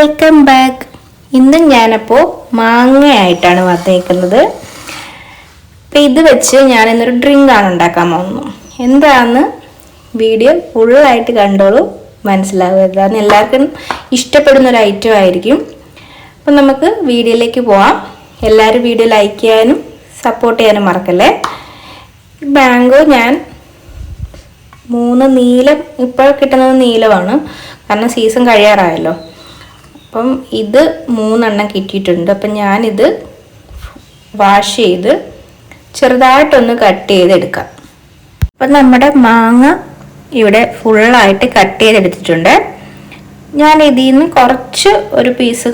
Welcome back ഇന്നും ഞാനപ്പോൾ മാങ്ങയായിട്ടാണ് വന്നേക്കുന്നത് അപ്പം ഇത് വെച്ച് ഞാൻ ഇന്നൊരു ഡ്രിങ്കാണ് ഉണ്ടാക്കാൻ പോകുന്നത്. എന്താണെന്ന് വീഡിയോ ഫുള്ളായിട്ട് കണ്ടോളൂ. മനസ്സിലാവുക. അതാണ് എല്ലാവർക്കും ഇഷ്ടപ്പെടുന്ന ഒരു ഐറ്റം ആയിരിക്കും. അപ്പം നമുക്ക് വീഡിയോയിലേക്ക് പോവാം. എല്ലാവരും വീഡിയോ ലൈക്ക് ചെയ്യാനും സപ്പോർട്ട് ചെയ്യാനും മറക്കല്ലേ? മാംഗോ ഞാൻ മൂന്ന് നീലം ഇപ്പോൾ കിട്ടുന്നത് നീലമാണ്. കാരണം സീസൺ കഴിയാറായല്ലോ. അപ്പം ഇത് മൂന്നെണ്ണം കിട്ടിയിട്ടുണ്ട്. അപ്പം ഞാനിത് വാഷ് ചെയ്ത് ചെറുതായിട്ടൊന്ന് കട്ട് ചെയ്തെടുക്കാം. അപ്പം നമ്മുടെ മാങ്ങ ഇവിടെ ഫുള്ളായിട്ട് കട്ട് ചെയ്തെടുത്തിട്ടുണ്ട്. ഞാൻ ഇതിൽ നിന്ന് കുറച്ച് ഒരു പീസ്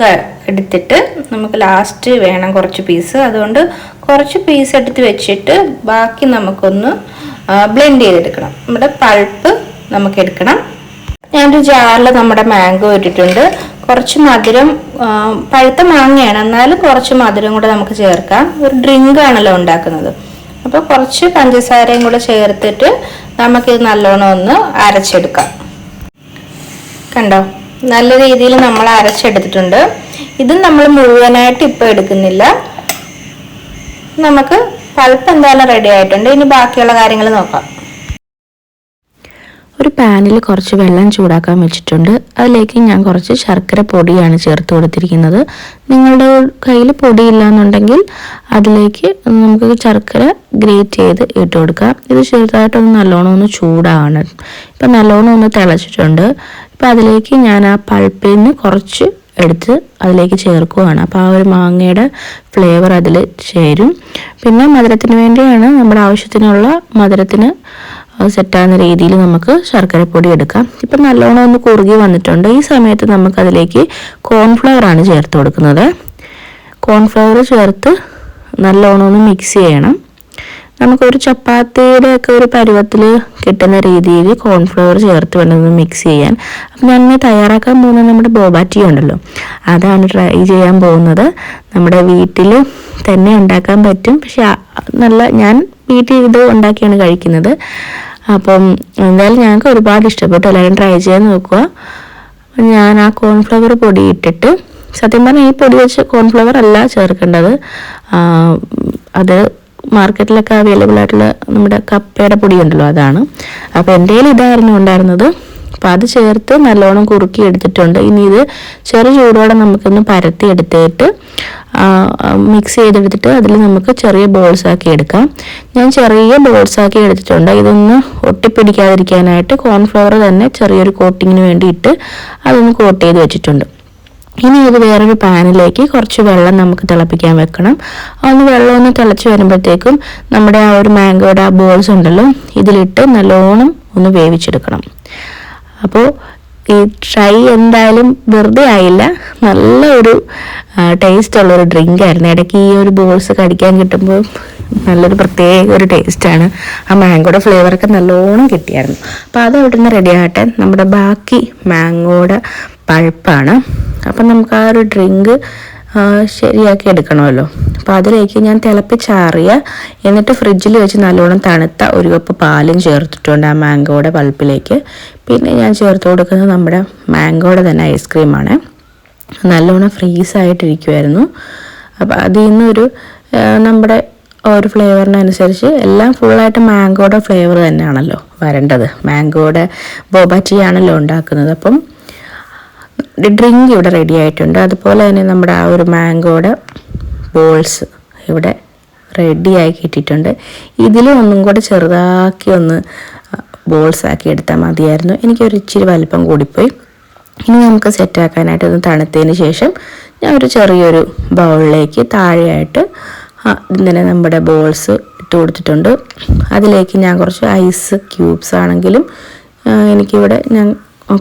എടുത്തിട്ട് നമുക്ക് ലാസ്റ്റ് വേണം കുറച്ച് പീസ് അതുകൊണ്ട് കുറച്ച് പീസ് എടുത്ത് വെച്ചിട്ട് ബാക്കി നമുക്കൊന്ന് ബ്ലെൻഡ് ചെയ്തെടുക്കണം. നമ്മുടെ പൾപ്പ് നമുക്ക് എടുക്കണം. ഞാനൊരു ജാറിൽ നമ്മുടെ മാംഗോ ഇട്ടിട്ടുണ്ട്. കുറച്ച് മധുരം പഴുത്ത മാങ്ങയാണ്. എന്നാലും കുറച്ച് മധുരം കൂടെ നമുക്ക് ചേർക്കാം. ഒരു ഡ്രിങ്ക് ആണല്ലോ ഉണ്ടാക്കുന്നത്. അപ്പോൾ കുറച്ച് പഞ്ചസാരയും കൂടെ ചേർത്തിട്ട് നമുക്കിത് നല്ലോണം ഒന്ന് അരച്ചെടുക്കാം. കണ്ടോ? നല്ല രീതിയിൽ നമ്മൾ അരച്ചെടുത്തിട്ടുണ്ട്. ഇത് നമ്മൾ മുഴുവനായിട്ട് ഇപ്പോൾ എടുക്കുന്നില്ല. നമുക്ക് പൾപ്പ് എന്തായാലും റെഡി ആയിട്ടുണ്ട്. ഇനി ബാക്കിയുള്ള കാര്യങ്ങൾ നോക്കാം. ഒരു പാനിൽ കുറച്ച് വെള്ളം ചൂടാക്കാൻ വെച്ചിട്ടുണ്ട്. അതിലേക്ക് ഞാൻ കുറച്ച് ശർക്കര പൊടിയാണ് ചേർത്ത് കൊടുത്തിരിക്കുന്നത്. നിങ്ങളുടെ കയ്യിൽ പൊടിയില്ല എന്നുണ്ടെങ്കിൽ അതിലേക്ക് നമുക്ക് ശർക്കര ഗ്രേറ്റ് ചെയ്ത് ഇട്ട് കൊടുക്കാം. ഇത് ചെറുതായിട്ടൊന്ന് നല്ലോണം ഒന്ന് ചൂടാണ്. ഇപ്പം നല്ലോണം ഒന്ന് തിളച്ചിട്ടുണ്ട്. ഇപ്പം അതിലേക്ക് ഞാൻ ആ പൾപ്പിൽ നിന്ന് കുറച്ച് എടുത്ത് അതിലേക്ക് ചേർക്കുകയാണ്. അപ്പോൾ ആ ഒരു മാങ്ങയുടെ ഫ്ലേവർ അതിൽ ചേരും. പിന്നെ മധുരത്തിന് വേണ്ടിയാണ് നമ്മുടെ ആവശ്യത്തിനുള്ള മധുരത്തിന് സെറ്റാകുന്ന രീതിയിൽ നമുക്ക് ശർക്കരപ്പൊടി എടുക്കാം. ഇപ്പം നല്ലോണം ഒന്ന് കുറുകി വന്നിട്ടുണ്ട്. ഈ സമയത്ത് നമുക്കതിലേക്ക് കോൺഫ്ലവർ ആണ് ചേർത്ത് കൊടുക്കുന്നത്. കോൺഫ്ലവർ ചേർത്ത് നല്ലോണം ഒന്ന് മിക്സ് ചെയ്യണം. നമുക്കൊരു ചപ്പാത്തിയുടെ ഒക്കെ ഒരു പരുവത്തിൽ കിട്ടുന്ന രീതിയിൽ കോൺഫ്ലവർ ചേർത്ത് വേണ്ടത് മിക്സ് ചെയ്യാൻ. അപ്പം ഞാൻ ഇന്ന് തയ്യാറാക്കാൻ പോകുന്ന നമ്മുടെ ബോബാറ്റി ഉണ്ടല്ലോ. അതാണ് ട്രൈ ചെയ്യാൻ പോകുന്നത്. നമ്മുടെ വീട്ടിൽ തന്നെ ഉണ്ടാക്കാൻ പറ്റും. പക്ഷെ നല്ല ഞാൻ വീട്ടിൽ ഇത് ഉണ്ടാക്കിയാണ് കഴിക്കുന്നത്. അപ്പം എന്തായാലും ഞങ്ങൾക്ക് ഒരുപാട് ഇഷ്ടപ്പെട്ടു. എല്ലാവരും ട്രൈ ചെയ്യാൻ നോക്കുക. ഞാൻ ആ കോൺഫ്ലവർ പൊടി ഇട്ടിട്ട് സത്യം പറഞ്ഞാൽ ഈ പൊടി വെച്ച് കോൺഫ്ലവർ അല്ല ചേർക്കേണ്ടത്. അത് മാർക്കറ്റിലൊക്കെ അവൈലബിൾ ആയിട്ടുള്ള നമ്മുടെ കപ്പയുടെ പൊടി ഉണ്ടല്ലോ അതാണ്. അപ്പോൾ എന്റെ കയ്യിൽ ഇതായിരുന്നു ഉണ്ടായിരുന്നത്. അപ്പോൾ അത് ചേർത്ത് നല്ലോണം കുറുക്കി എടുത്തിട്ടുണ്ട്. ഇനി ഇത് ചെറു ചൂടോടെ നമുക്കൊന്ന് പരത്തി എടുത്തിട്ട് മിക്സ് ചെയ്തെടുത്തിട്ട് അതിൽ നമുക്ക് ചെറിയ ബോൾസ് ആക്കി എടുക്കാം. ഞാൻ ചെറിയ ബോൾസ് ആക്കി എടുത്തിട്ടുണ്ട്. ഇതൊന്ന് ഒട്ടിപ്പിടിക്കാതിരിക്കാനായിട്ട് കോൺഫ്ലവർ തന്നെ ചെറിയൊരു കോട്ടിങ്ങിന് വേണ്ടിയിട്ട് അതൊന്ന് കോട്ട് ചെയ്ത് വെച്ചിട്ടുണ്ട്. ഇനി ഇത് വേറൊരു പാനിലേക്ക് കുറച്ച് വെള്ളം നമുക്ക് തിളപ്പിക്കാൻ വെക്കണം. ഒന്ന് വെള്ളം ഒന്ന് തിളച്ച് വരുമ്പോഴത്തേക്കും നമ്മുടെ ആ ഒരു മാംഗോയുടെ ആ ബോൾസ് ഉണ്ടല്ലോ ഇതിലിട്ട് നല്ലോണം ഒന്ന് വേവിച്ചെടുക്കണം. അപ്പോൾ ഈ ട്രൈ എന്തായാലും വെറുതെ ആയില്ല. നല്ല ഒരു ടേസ്റ്റ് ഉള്ള ഒരു ഡ്രിങ്ക് ആയിരുന്നു. ഇടയ്ക്ക് ഈ ഒരു ബോൾസ് കടിക്കാൻ കിട്ടുമ്പോൾ നല്ലൊരു പ്രത്യേക ഒരു ടേസ്റ്റാണ് ആ മാങ്കോയുടെ ഫ്ലേവറൊക്കെ നല്ലോണം കിട്ടിയായിരുന്നു. അപ്പോൾ അത് അവിടെ നിന്ന് റെഡി ആകട്ടെ. നമ്മുടെ ബാക്കി മാങ്കോയുടെ പഴുപ്പാണ്. അപ്പം നമുക്ക് ആ ഒരു ഡ്രിങ്ക് ശരിയാക്കി എടുക്കണമല്ലോ. അപ്പോൾ അതിലേക്ക് ഞാൻ തിളപ്പിച്ചാറിയ എന്നിട്ട് ഫ്രിഡ്ജിൽ വെച്ച് നല്ലോണം തണുത്ത ഒരു കപ്പ് പാലും ചേർത്തിട്ടുണ്ട് ആ മാംഗോയുടെ പൾപ്പിലേക്ക്. പിന്നെ ഞാൻ ചേർത്ത് കൊടുക്കുന്നത് നമ്മുടെ മാംഗോയുടെ തന്നെ ഐസ്ക്രീമാണ് നല്ലോണം ഫ്രീസ് ആയിട്ടിരിക്കുമായിരുന്നു അപ്പോൾ അതിൽ നിന്നൊരു നമ്മുടെ ഒരു ഫ്ലേവറിനനുസരിച്ച് എല്ലാം ഫുള്ളായിട്ട് മാംഗോയുടെ ഫ്ലേവർ തന്നെയാണല്ലോ വരേണ്ടത്. മാംഗോയുടെ ബോബാറ്റി ആണല്ലോ ഉണ്ടാക്കുന്നത്. അപ്പം ഡ്രിങ്ക് ഇവിടെ റെഡി ആയിട്ടുണ്ട്. അതുപോലെ തന്നെ നമ്മുടെ ആ ഒരു മാംഗോയുടെ ബോൾസ് ഇവിടെ റെഡി ആക്കി ഇട്ടിട്ടുണ്ട് ഇതിലും ഒന്നും കൂടെ ചെറുതാക്കി ഒന്ന് ബോൾസ് ആക്കി എടുത്താൽ മതിയായിരുന്നു. എനിക്കൊരു ഇച്ചിരി വലിപ്പം കൂടിപ്പോയി. ഇനി നമുക്ക് സെറ്റാക്കാനായിട്ട് ഒന്ന് തണുത്തതിന് ശേഷം ഞാൻ ഒരു ചെറിയൊരു ബൗളിലേക്ക് താഴെയായിട്ട് ഇങ്ങനെ നമ്മുടെ ബോൾസ് ഇട്ട് കൊടുത്തിട്ടുണ്ട്. അതിലേക്ക് ഞാൻ കുറച്ച് ഐസ് ക്യൂബ്സ് ആണെങ്കിലും എനിക്കിവിടെ ഞാൻ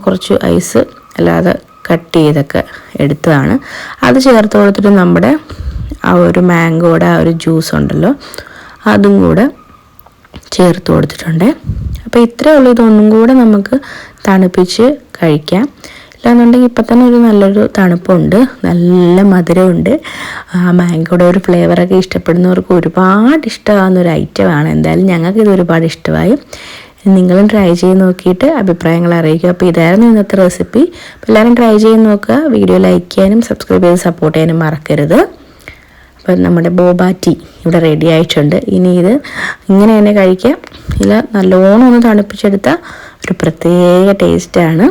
കുറച്ച് ഐസ് അല്ലാതെ കട്ട് ചെയ്തൊക്കെ എടുത്തതാണ്. അത് ചേർത്ത് കൊടുത്തിട്ട് നമ്മുടെ ആ ഒരു മാംഗോയുടെ ആ ഒരു ജ്യൂസ് ഉണ്ടല്ലോ അതും കൂടെ ചേർത്ത് കൊടുത്തിട്ടുണ്ട്. അപ്പോൾ ഇത്രയേ ഉള്ളൂ. ഇതൊന്നും കൂടെ നമുക്ക് തണുപ്പിച്ച് കഴിക്കാം. ഇല്ലാന്നുണ്ടെങ്കിൽ ഇപ്പം തന്നെ ഒരു നല്ലൊരു തണുപ്പുണ്ട്. നല്ല മധുരമുണ്ട്. ആ മാംഗോയുടെ ഒരു ഫ്ലേവറൊക്കെ ഇഷ്ടപ്പെടുന്നവർക്ക് ഒരുപാട് ഇഷ്ടമാകുന്ന ഒരു ഐറ്റമാണ് എന്തായാലും ഞങ്ങൾക്ക് ഇത് ഒരുപാട് ഇഷ്ടമായി. നിങ്ങളും ട്രൈ ചെയ്ത് നോക്കിയിട്ട് അഭിപ്രായങ്ങൾ അറിയിക്കുക. അപ്പോൾ ഇതായിരുന്നു ഇന്നത്തെ റെസിപ്പി എല്ലാവരും ട്രൈ ചെയ്ത് നോക്കുക. വീഡിയോ ലൈക്ക് ചെയ്യാനും സബ്സ്ക്രൈബ് ചെയ്ത് സപ്പോർട്ട് ചെയ്യാനും മറക്കരുത്. അപ്പം നമ്മുടെ ബോബാ ടീ ഇവിടെ റെഡി ആയിട്ടുണ്ട്. ഇനി ഇത് ഇങ്ങനെ തന്നെ കഴിക്കാം. ഇല്ല നല്ലോണം ഒന്ന് തണുപ്പിച്ചെടുത്ത ഒരു പ്രത്യേക ടേസ്റ്റാണ്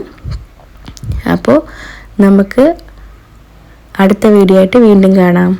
അപ്പോൾ നമുക്ക് അടുത്ത വീഡിയോ ആയിട്ട് വീണ്ടും കാണാം.